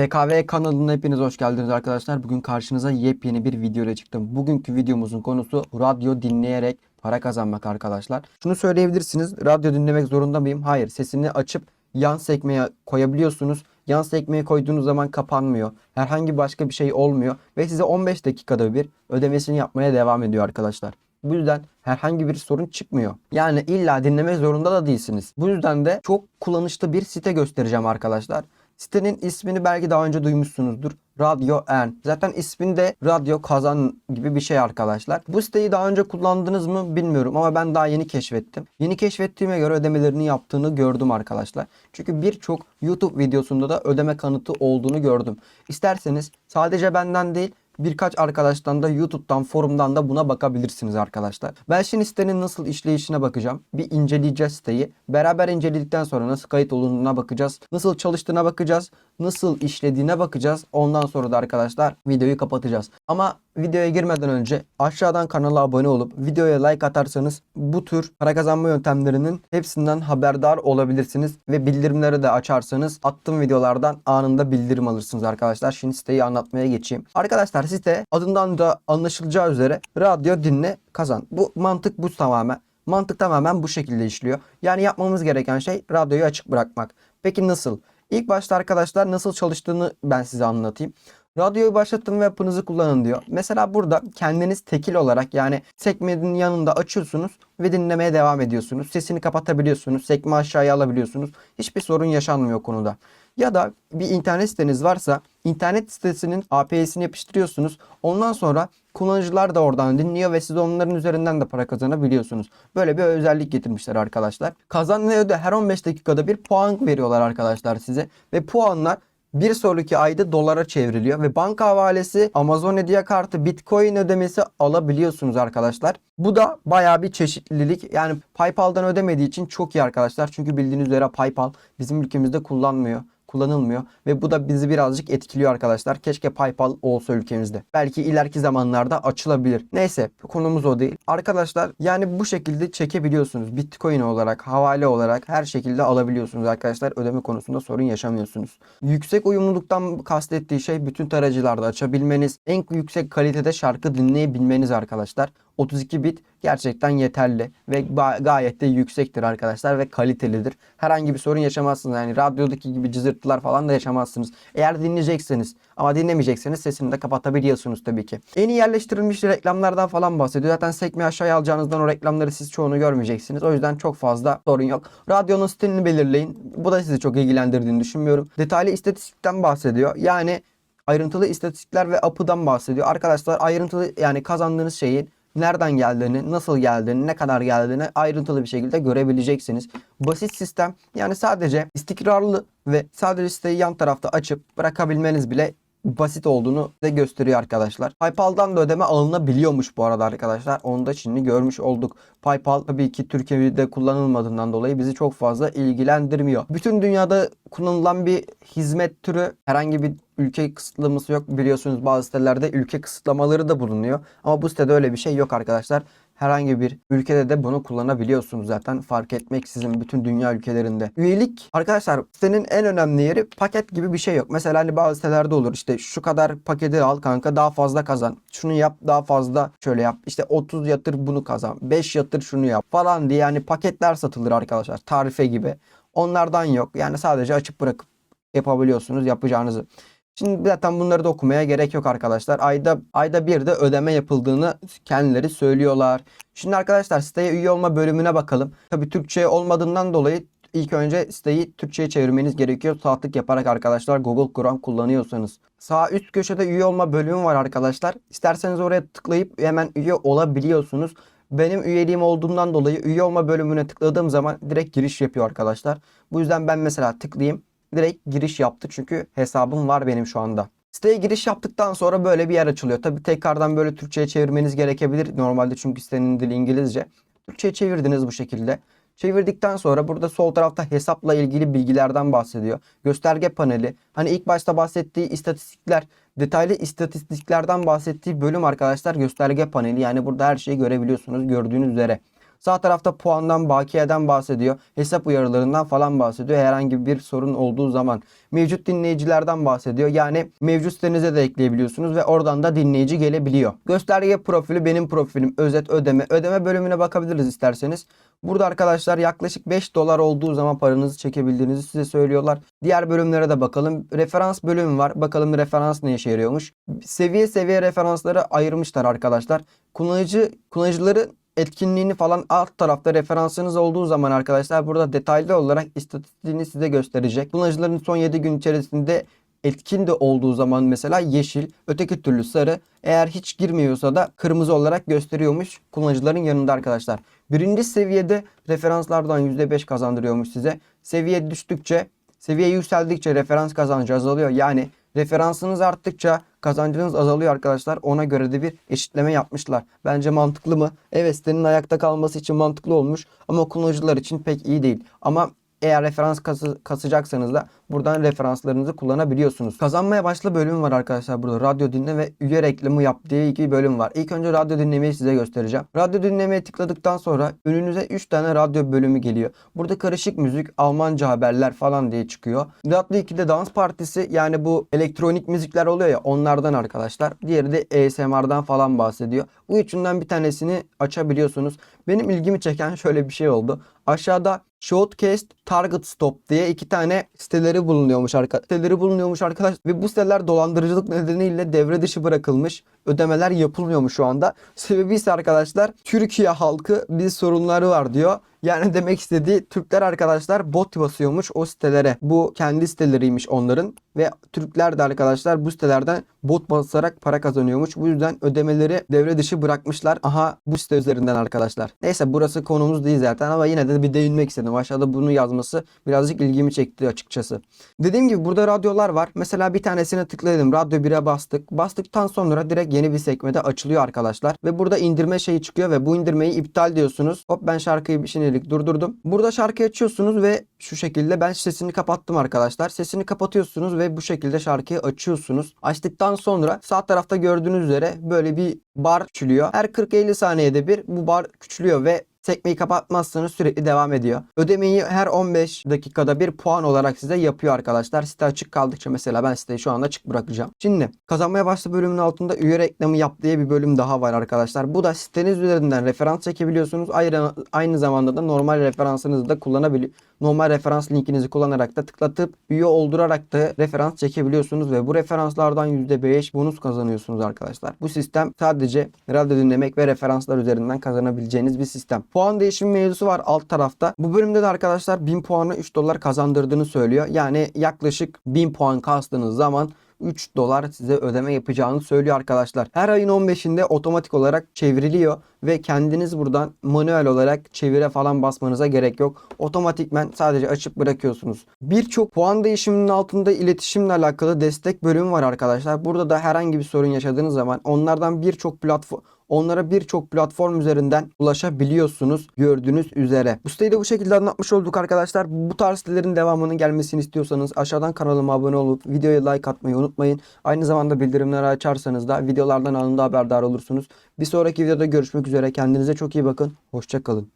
PKV kanalına hepiniz hoş geldiniz arkadaşlar. Bugün karşınıza yepyeni bir video ile çıktım. Bugünkü videomuzun konusu radyo dinleyerek para kazanmak arkadaşlar. Şunu söyleyebilirsiniz. Radyo dinlemek zorunda mıyım? Hayır. Sesini açıp yan sekmeye koyabiliyorsunuz. Yan sekmeye koyduğunuz zaman kapanmıyor. Herhangi başka bir şey olmuyor. Ve size 15 dakikada bir ödemesini yapmaya devam ediyor arkadaşlar. Bu yüzden herhangi bir sorun çıkmıyor. Yani illa dinlemek zorunda da değilsiniz. Bu yüzden de çok kullanışlı bir site göstereceğim arkadaşlar. Sitenin ismini belki daha önce duymuşsunuzdur. Radyo En. Zaten isminde radyo kazan gibi bir şey arkadaşlar. Bu siteyi daha önce kullandınız mı bilmiyorum ama ben daha yeni keşfettim. Yeni keşfettiğime göre ödemelerini yaptığını gördüm arkadaşlar. Çünkü birçok YouTube videosunda da ödeme kanıtı olduğunu gördüm. İsterseniz sadece benden değil birkaç arkadaştan da YouTube'dan, forumdan da buna bakabilirsiniz arkadaşlar. Ben şimdi sitenin nasıl işleyişine bakacağım. Bir inceleyeceğiz siteyi. Beraber inceledikten sonra nasıl kayıt olduğuna bakacağız. Nasıl çalıştığına bakacağız. Nasıl işlediğine bakacağız. Ondan sonra da arkadaşlar videoyu kapatacağız. Ama videoya girmeden önce aşağıdan kanala abone olup videoya like atarsanız bu tür para kazanma yöntemlerinin hepsinden haberdar olabilirsiniz ve bildirimleri de açarsanız attığım videolardan anında bildirim alırsınız arkadaşlar. Şimdi siteyi anlatmaya geçeyim. Arkadaşlar site adından da anlaşılacağı üzere radyo dinle kazan. Bu mantık bu tamamen. Mantık tamamen bu şekilde işliyor. Yani yapmamız gereken şey radyoyu açık bırakmak. Peki nasıl? İlk başta arkadaşlar nasıl çalıştığını ben size anlatayım. Radyoyu başlatın ve yapınızı kullanın diyor. Mesela burada kendiniz tekil olarak yani sekmenin yanında açıyorsunuz ve dinlemeye devam ediyorsunuz. Sesini kapatabiliyorsunuz. Sekme aşağıya alabiliyorsunuz. Hiçbir sorun yaşanmıyor konuda. Ya da bir internet siteniz varsa internet sitesinin API'sini yapıştırıyorsunuz. Ondan sonra kullanıcılar da oradan dinliyor ve siz onların üzerinden de para kazanabiliyorsunuz. Böyle bir özellik getirmişler arkadaşlar. Kazan ve öde her 15 dakikada bir puan veriyorlar arkadaşlar size. Ve puanlar bir sonraki ayda dolara çevriliyor ve banka havalesi, Amazon hediye kartı, Bitcoin ödemesi alabiliyorsunuz arkadaşlar. Bu da bayağı bir çeşitlilik. Yani PayPal'dan ödemediği için çok iyi arkadaşlar. Çünkü bildiğiniz üzere PayPal bizim ülkemizde kullanmıyor kullanılmıyor ve bu da bizi birazcık etkiliyor arkadaşlar. Keşke PayPal olsa ülkemizde. Belki ileriki zamanlarda açılabilir. Neyse konumuz o değil. Arkadaşlar yani bu şekilde çekebiliyorsunuz. Bitcoin olarak, havale olarak her şekilde alabiliyorsunuz arkadaşlar. Ödeme konusunda sorun yaşamıyorsunuz. Yüksek uyumluluktan kastettiği şey bütün tarayıcılarda açabilmeniz, en yüksek kalitede şarkı dinleyebilmeniz arkadaşlar. 32 bit gerçekten yeterli ve ga- gayet de yüksektir arkadaşlar ve kalitelidir. Herhangi bir sorun yaşamazsınız. Yani radyodaki gibi cızırtılar falan da yaşamazsınız. Eğer dinleyecekseniz ama dinlemeyecekseniz sesini de kapatabiliyorsunuz tabii ki. En iyi yerleştirilmiş reklamlardan falan bahsediyor. Zaten sekme aşağıya alacağınızdan o reklamları siz çoğunu görmeyeceksiniz. O yüzden çok fazla sorun yok. Radyonun stilini belirleyin. Bu da sizi çok ilgilendirdiğini düşünmüyorum. Detaylı istatistikten bahsediyor. Yani ayrıntılı istatistikler ve apıdan bahsediyor. Arkadaşlar ayrıntılı yani kazandığınız şeyin nereden geldiğini, nasıl geldiğini, ne kadar geldiğini ayrıntılı bir şekilde görebileceksiniz. Basit sistem yani sadece istikrarlı ve sadece siteyi yan tarafta açıp bırakabilmeniz bile basit olduğunu da gösteriyor arkadaşlar. PayPal'dan da ödeme alınabiliyormuş bu arada arkadaşlar. Onu da şimdi görmüş olduk. PayPal tabii ki Türkiye'de kullanılmadığından dolayı bizi çok fazla ilgilendirmiyor. Bütün dünyada kullanılan bir hizmet türü herhangi bir ülke kısıtlaması yok. Biliyorsunuz bazı sitelerde ülke kısıtlamaları da bulunuyor. Ama bu sitede öyle bir şey yok arkadaşlar. Herhangi bir ülkede de bunu kullanabiliyorsunuz zaten fark etmeksizin bütün dünya ülkelerinde. Üyelik arkadaşlar sitenin en önemli yeri paket gibi bir şey yok. Mesela hani bazı sitelerde olur işte şu kadar paketi al kanka daha fazla kazan. Şunu yap daha fazla şöyle yap. İşte 30 yatır bunu kazan. 5 yatır şunu yap falan diye yani paketler satılır arkadaşlar tarife gibi. Onlardan yok. Yani sadece açıp bırakıp yapabiliyorsunuz yapacağınızı. Şimdi zaten bunları da okumaya gerek yok arkadaşlar. Ayda ayda bir de ödeme yapıldığını kendileri söylüyorlar. Şimdi arkadaşlar siteye üye olma bölümüne bakalım. Tabi Türkçe olmadığından dolayı ilk önce siteyi Türkçe'ye çevirmeniz gerekiyor. Saatlik yaparak arkadaşlar Google Chrome kullanıyorsanız. Sağ üst köşede üye olma bölümü var arkadaşlar. İsterseniz oraya tıklayıp hemen üye olabiliyorsunuz. Benim üyeliğim olduğundan dolayı üye olma bölümüne tıkladığım zaman direkt giriş yapıyor arkadaşlar. Bu yüzden ben mesela tıklayayım direkt giriş yaptı çünkü hesabım var benim şu anda. Siteye giriş yaptıktan sonra böyle bir yer açılıyor. Tabi tekrardan böyle Türkçe'ye çevirmeniz gerekebilir. Normalde çünkü sitenin dili İngilizce. Türkçe'ye çevirdiniz bu şekilde. Çevirdikten sonra burada sol tarafta hesapla ilgili bilgilerden bahsediyor. Gösterge paneli. Hani ilk başta bahsettiği istatistikler, detaylı istatistiklerden bahsettiği bölüm arkadaşlar gösterge paneli. Yani burada her şeyi görebiliyorsunuz gördüğünüz üzere. Sağ tarafta puandan, bakiyeden bahsediyor. Hesap uyarılarından falan bahsediyor. Herhangi bir sorun olduğu zaman mevcut dinleyicilerden bahsediyor. Yani mevcut sitenize de ekleyebiliyorsunuz ve oradan da dinleyici gelebiliyor. Gösterge profili benim profilim. Özet ödeme. Ödeme bölümüne bakabiliriz isterseniz. Burada arkadaşlar yaklaşık 5 dolar olduğu zaman paranızı çekebildiğinizi size söylüyorlar. Diğer bölümlere de bakalım. Referans bölümü var. Bakalım referans ne işe yarıyormuş. Seviye seviye referansları ayırmışlar arkadaşlar. Kullanıcı kullanıcıların etkinliğini falan alt tarafta referansınız olduğu zaman arkadaşlar burada detaylı olarak istatistiğini size gösterecek. Kullanıcıların son 7 gün içerisinde etkin de olduğu zaman mesela yeşil, öteki türlü sarı. Eğer hiç girmiyorsa da kırmızı olarak gösteriyormuş kullanıcıların yanında arkadaşlar. Birinci seviyede referanslardan %5 kazandırıyormuş size. Seviye düştükçe, seviye yükseldikçe referans kazancı azalıyor. Yani referansınız arttıkça kazancınız azalıyor arkadaşlar. Ona göre de bir eşitleme yapmışlar. Bence mantıklı mı? Evet sitenin ayakta kalması için mantıklı olmuş ama kullanıcılar için pek iyi değil. Ama eğer referans kası, kasacaksanız da buradan referanslarınızı kullanabiliyorsunuz. Kazanmaya başla bölümü var arkadaşlar burada. Radyo dinle ve üye reklamı yap diye iki bölüm var. İlk önce radyo dinlemeyi size göstereceğim. Radyo dinlemeye tıkladıktan sonra önünüze 3 tane radyo bölümü geliyor. Burada karışık müzik, Almanca haberler falan diye çıkıyor. Radyo 2'de dans partisi yani bu elektronik müzikler oluyor ya onlardan arkadaşlar. Diğeri de ASMR'dan falan bahsediyor. Bu üçünden bir tanesini açabiliyorsunuz. Benim ilgimi çeken şöyle bir şey oldu. Aşağıda Shortcast Target Stop diye iki tane siteleri bulunuyormuş arka siteleri bulunuyormuş arkadaş ve bu siteler dolandırıcılık nedeniyle devre dışı bırakılmış. Ödemeler yapılmıyormuş şu anda. Sebebi ise arkadaşlar Türkiye halkı bir sorunları var diyor. Yani demek istediği Türkler arkadaşlar bot basıyormuş o sitelere. Bu kendi siteleriymiş onların ve Türkler de arkadaşlar bu sitelerden bot basarak para kazanıyormuş. Bu yüzden ödemeleri devre dışı bırakmışlar. Aha bu site üzerinden arkadaşlar. Neyse burası konumuz değil zaten ama yine de bir değinmek istedim. Aşağıda bunu yazması birazcık ilgimi çekti açıkçası. Dediğim gibi burada radyolar var. Mesela bir tanesine tıkladım. Radyo 1'e bastık. Bastıktan sonra direkt yeni bir sekmede açılıyor arkadaşlar. Ve burada indirme şeyi çıkıyor ve bu indirmeyi iptal diyorsunuz. Hop ben şarkıyı bir şimdilik durdurdum. Burada şarkıyı açıyorsunuz ve şu şekilde ben sesini kapattım arkadaşlar. Sesini kapatıyorsunuz ve bu şekilde şarkıyı açıyorsunuz. Açtıktan sonra sağ tarafta gördüğünüz üzere böyle bir bar küçülüyor. Her 40-50 saniyede bir bu bar küçülüyor ve sekmeyi kapatmazsanız sürekli devam ediyor. Ödemeyi her 15 dakikada bir puan olarak size yapıyor arkadaşlar. Site açık kaldıkça mesela ben siteyi şu anda açık bırakacağım. Şimdi kazanmaya başla bölümünün altında üye reklamı yap diye bir bölüm daha var arkadaşlar. Bu da siteniz üzerinden referans çekebiliyorsunuz. Ayrı, aynı zamanda da normal referansınızı da kullanabiliyor. Normal referans linkinizi kullanarak da tıklatıp üye oldurarak da referans çekebiliyorsunuz ve bu referanslardan %5 bonus kazanıyorsunuz arkadaşlar. Bu sistem sadece radyo dinlemek ve referanslar üzerinden kazanabileceğiniz bir sistem. Puan değişimi mevzusu var alt tarafta. Bu bölümde de arkadaşlar 1000 puanı 3 dolar kazandırdığını söylüyor. Yani yaklaşık 1000 puan kastığınız zaman 3 dolar size ödeme yapacağını söylüyor arkadaşlar. Her ayın 15'inde otomatik olarak çevriliyor ve kendiniz buradan manuel olarak çevire falan basmanıza gerek yok. Otomatikmen sadece açıp bırakıyorsunuz. Birçok puan değişiminin altında iletişimle alakalı destek bölümü var arkadaşlar. Burada da herhangi bir sorun yaşadığınız zaman onlardan birçok platform Onlara birçok platform üzerinden ulaşabiliyorsunuz gördüğünüz üzere. Bu siteyi de bu şekilde anlatmış olduk arkadaşlar. Bu tarz sitelerin devamının gelmesini istiyorsanız aşağıdan kanalıma abone olup videoya like atmayı unutmayın. Aynı zamanda bildirimleri açarsanız da videolardan anında haberdar olursunuz. Bir sonraki videoda görüşmek üzere. Kendinize çok iyi bakın. Hoşçakalın.